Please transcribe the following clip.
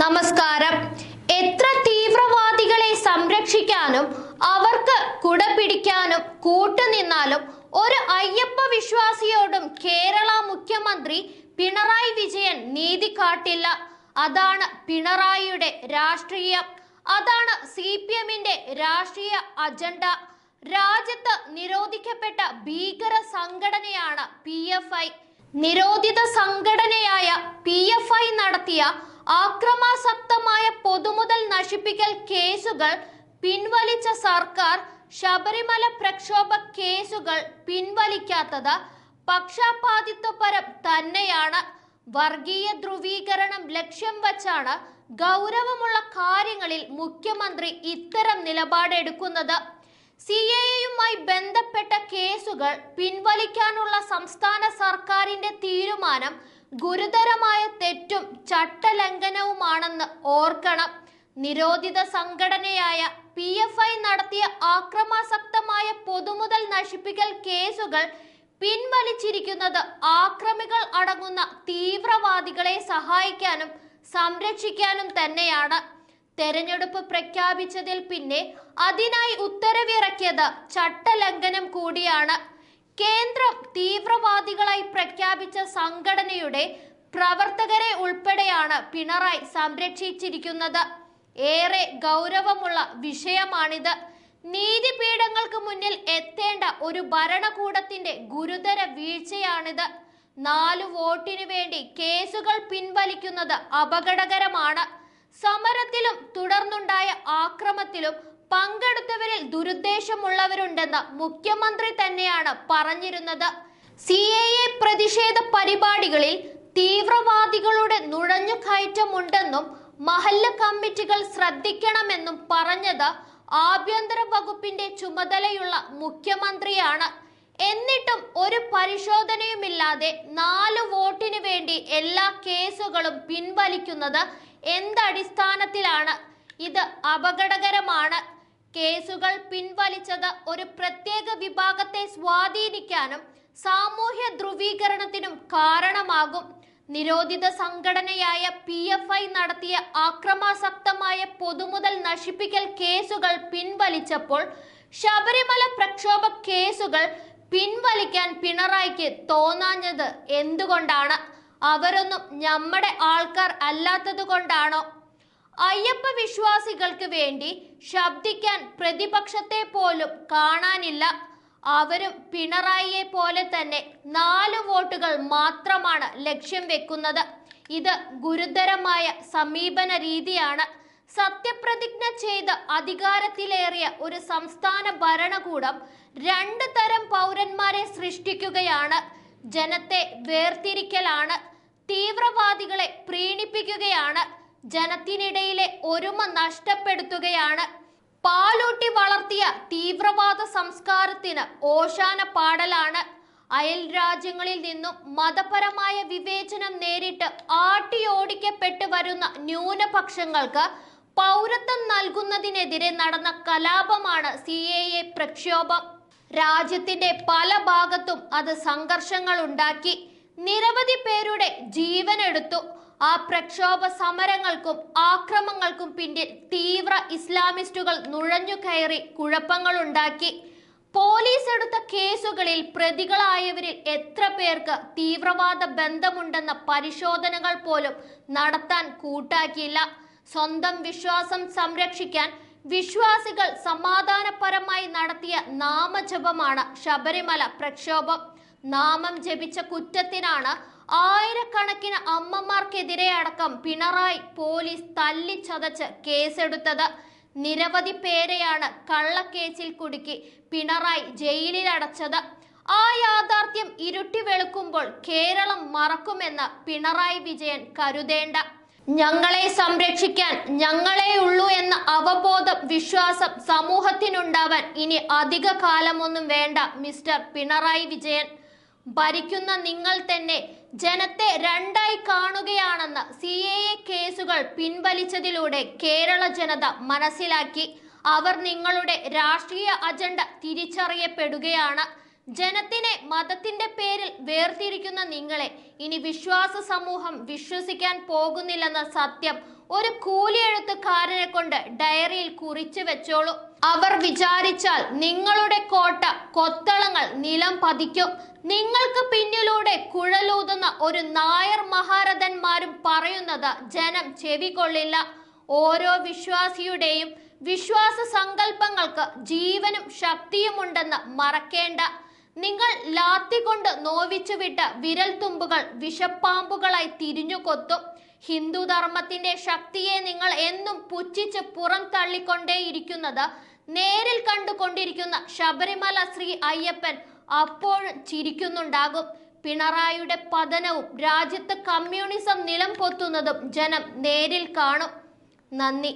നമസ്കാരം. എത്ര തീവ്രവാദികളെ സംരക്ഷിക്കാനും അവർക്ക് കുട പിടിക്കാനും കൂട്ടുനിന്നാലും ഒരു അയ്യപ്പ വിശ്വാസിയോടും കേരള മുഖ്യമന്ത്രി പിണറായി വിജയൻ നീതി കാട്ടില്ല. അതാണ് പിണറായിയുടെ രാഷ്ട്രീയം. അതാണ് സി പി എമ്മിന്റെ രാഷ്ട്രീയ അജണ്ട. രാജ്യത്ത് നിരോധിക്കപ്പെട്ട ഭീകര സംഘടനയാണ് പി എഫ് ഐ. നിരോധിത സംഘടനയായ പി എഫ് ഐ നടത്തിയ ആക്രമാസക്തമായ പൊതുമുതൽ നശിപ്പിക്കൽ കേസുകൾ പിൻവലിച്ച സർക്കാർ ശബരിമല പ്രക്ഷോഭ കേസുകൾ പിൻവലിക്കാത്തത് പക്ഷപാതിത്വപരം തന്നെയാണ്. വർഗീയ ധ്രുവീകരണം ലക്ഷ്യം വച്ചാണ് ഗൗരവമുള്ള കാര്യങ്ങളിൽ മുഖ്യമന്ത്രി ഇത്തരം നിലപാടെടുക്കുന്നത്. സി എയുമായി ബന്ധപ്പെട്ട കേസുകൾ പിൻവലിക്കാനുള്ള സംസ്ഥാന സർക്കാരിന്റെ തീരുമാനം ഗുരുതരമായ തെറ്റും ചട്ടലംഘനവുമാണെന്ന് ഓർക്കണം. നിരോധിത സംഘടനയായ പി എഫ് ഐ നടത്തിയ ആക്രമാസക്തമായ പൊതുമുതൽ നശിപ്പിക്കൽ കേസുകൾ പിൻവലിച്ചിരിക്കുന്നത് ആക്രമികൾ അടങ്ങുന്ന തീവ്രവാദികളെ സഹായിക്കാനും സംരക്ഷിക്കാനും തന്നെയാണ്. തെരഞ്ഞെടുപ്പ് പ്രഖ്യാപിച്ചതിൽ പിന്നെ അതിനായി ഉത്തരവിറക്കിയത് ചട്ടലംഘനം കൂടിയാണ്. കേന്ദ്രം തീവ്രവാദികളായി പ്രഖ്യാപിച്ച സംഘടനയുടെ പ്രവർത്തകരെ ഉൾപ്പെടെയാണ് പിണറായി സംരക്ഷിച്ചിരിക്കുന്നത്. ഏറെ ഗൗരവമുള്ള വിഷയമാണിത്. നീതിപീഠങ്ങൾക്ക് മുന്നിൽ എത്തേണ്ട ഒരു ഭരണകൂടത്തിന്റെ ഗുരുതര വീഴ്ചയാണിത്. നാലു വോട്ടിനു വേണ്ടി കേസുകൾ പിൻവലിക്കുന്നത് അപകടകരമാണ്. സമരത്തിലും തുടർന്നുണ്ടായ ആക്രമത്തിലും പങ്കെടുത്തവരിൽ ദുരുദ്ദേശമുള്ളവരുണ്ടെന്ന് മുഖ്യമന്ത്രി തന്നെയാണ് പറഞ്ഞിരുന്നത്. സി എ എ പ്രതിഷേധ പരിപാടികളിൽ തീവ്രവാദികളുടെ നുഴഞ്ഞുകയറ്റമുണ്ടെന്നും മഹല്ല കമ്മിറ്റികൾ ശ്രദ്ധിക്കണമെന്നും പറഞ്ഞത് ആഭ്യന്തര വകുപ്പിന്റെ ചുമതലയുള്ള മുഖ്യമന്ത്രിയാണ്. എന്നിട്ടും ഒരു പരിശോധനയുമില്ലാതെ നാല് വോട്ടിനു വേണ്ടി എല്ലാ കേസുകളും പിൻവലിക്കുന്നത് എന്തടിസ്ഥാനത്തിലാണ്? ഇത് അപകടകരമാണ്. കേസുകൾ പിൻവലിച്ചത് ഒരു പ്രത്യേക വിഭാഗത്തെ സ്വാധീനിക്കാനും സാമൂഹ്യ ധ്രുവീകരണത്തിനും കാരണമാകും. നിരോധിത സംഘടനയായ പി എഫ് ഐ നടത്തിയ ആക്രമാസക്തമായ പൊതുമുതൽ നശിപ്പിക്കൽ കേസുകൾ പിൻവലിച്ചപ്പോൾ ശബരിമല പ്രക്ഷോഭ കേസുകൾ പിൻവലിക്കാൻ പിണറായിക്ക് തോന്നാഞ്ഞത് എന്തുകൊണ്ടാണ്? അവരൊന്നും നമ്മുടെ ആൾക്കാർ അല്ലാത്തത് കൊണ്ടാണോ? അയ്യപ്പ വിശ്വാസികൾക്ക് വേണ്ടി ശബ്ദിക്കാൻ പ്രതിപക്ഷത്തെ പോലും കാണാനില്ല. അവരും പിണറായിയെ പോലെ തന്നെ നാല് വോട്ടുകൾ മാത്രമാണ് ലക്ഷ്യം വെക്കുന്നത്. ഇത് ഗുരുതരമായ സമീപന രീതിയാണ്. സത്യപ്രതിജ്ഞ ചെയ്ത് അധികാരത്തിലേറിയ ഒരു സംസ്ഥാന ഭരണകൂടം രണ്ട് തരം പൗരന്മാരെ സൃഷ്ടിക്കുകയാണ്. ജനത്തെ വേർതിരിക്കലാണ്. തീവ്രവാദികളെ പ്രീണിപ്പിക്കുകയാണ്. ജനത്തിനിടയിലെ ഒരുമ നഷ്ടപ്പെടുത്തുകയാണ്. പാലൂട്ടി വളർത്തിയ തീവ്രവാദ സംസ്കാരത്തിന് ഓശാന പാടലാണ്. അയൽ രാജ്യങ്ങളിൽ നിന്നും മതപരമായ വിവേചനം നേരിട്ട് ആട്ടിയോടിക്കപ്പെട്ടു വരുന്ന ന്യൂനപക്ഷങ്ങൾക്ക് പൗരത്വം നൽകുന്നതിനെതിരെ നടന്ന കലാപമാണ് സി എ എ പ്രക്ഷോഭം. രാജ്യത്തിന്റെ പല ഭാഗത്തും അത് സംഘർഷങ്ങൾ ഉണ്ടാക്കി. നിരവധി പേരുടെ ജീവനെടുത്തു. ആ പ്രക്ഷോഭ സമരങ്ങൾക്കും ആക്രമങ്ങൾക്കും പിന്നിൽ തീവ്ര ഇസ്ലാമിസ്റ്റുകൾ നുഴഞ്ഞു കയറി കുഴപ്പങ്ങളുണ്ടാക്കി. പോലീസ് എടുത്ത കേസുകളിൽ പ്രതികളായവരിൽ എത്ര പേർക്ക് തീവ്രവാദ ബന്ധമുണ്ടെന്ന പരിശോധനകൾ പോലും നടത്താൻ കൂട്ടാക്കിയില്ല. സ്വന്തം വിശ്വാസം സംരക്ഷിക്കാൻ വിശ്വാസികൾ സമാധാനപരമായി നടത്തിയ നാമജപമാണ് ശബരിമല പ്രക്ഷോഭം. നാമം ജപിച്ച കുറ്റത്തിനാണ് ആയിരക്കണക്കിന് അമ്മമാർക്കെതിരെ അടക്കം പിണറായി പോലീസ് തല്ലിച്ചതച്ച് കേസെടുത്തത്. നിരവധി പേരെയാണ് കള്ളക്കേസിൽ കുടുക്കി പിണറായി ജയിലിൽ അടച്ചത് ആ യാഥാർത്ഥ്യം ഇരുട്ടി വെളുക്കുമ്പോൾ കേരളം മറക്കുമെന്ന് പിണറായി വിജയൻ കരുതേണ്ട. ഞങ്ങളെ സംരക്ഷിക്കാൻ ഞങ്ങളെ ഉള്ളൂ എന്ന അവബോധം വിശ്വാസം സമൂഹത്തിനുണ്ടാവാൻ ഇനി അധിക കാലമൊന്നും വേണ്ട മിസ്റ്റർ പിണറായി വിജയൻ. ഭരിക്കുന്ന നിങ്ങൾ തന്നെ ജനത്തെ രണ്ടായി കാണുകയാണെന്ന് സി എ എ കേസുകൾ പിൻവലിച്ചതിലൂടെ കേരള ജനത മനസ്സിലാക്കി. അവർ നിങ്ങളുടെ രാഷ്ട്രീയ അജണ്ട തിരിച്ചറിയപ്പെടുകയാണ്. ജനത്തിനെ മതത്തിന്റെ പേരിൽ വേർതിരിക്കുന്ന നിങ്ങളെ ഇനി വിശ്വാസ സമൂഹം വിശ്വസിക്കാൻ പോകുന്നില്ലെന്ന സത്യം ഒരു കൂലിയെഴുത്തുകാരനെ കൊണ്ട് ഡയറിയിൽ കുറിച്ചു വെച്ചോളൂ. അവർ വിചാരിച്ചാൽ നിങ്ങളുടെ കോട്ട കൊത്തളങ്ങൾ നിലം പതിക്കും. നിങ്ങൾക്ക് പിന്നിലൂടെ കുഴലൂതുന്ന ഒരു നായർ മഹാരഥന്മാരും പറയുന്നത് ജനം ചെവികൊള്ളില്ല. ഓരോ വിശ്വാസിയുടെയും വിശ്വാസ സങ്കല്പങ്ങൾക്ക് ജീവനും ശക്തിയുമുണ്ടെന്ന് മറക്കേണ്ട. നിങ്ങൾ ലാത്തി കൊണ്ട് നോവിച്ചു വിട്ട വിരൽ തുമ്പുകൾ വിഷപ്പാമ്പുകളായി തിരിഞ്ഞു കൊത്തും ഹിന്ദു ധർമ്മത്തിന്റെ ശക്തിയെ നിങ്ങൾ എന്നും പുച്ഛിച്ച് പുറം തള്ളിക്കൊണ്ടേയിരിക്കുന്നത് നേരിൽ കണ്ടുകൊണ്ടിരിക്കുന്ന ശബരിമല ശ്രീ അയ്യപ്പൻ അപ്പോഴും ചിരിക്കുന്നുണ്ടാകും. പിണറായിയുടെ പതനവും രാജ്യത്ത് കമ്മ്യൂണിസം നിലം പൊത്തുന്നതും ജനം നേരിൽ കാണും. നന്ദി.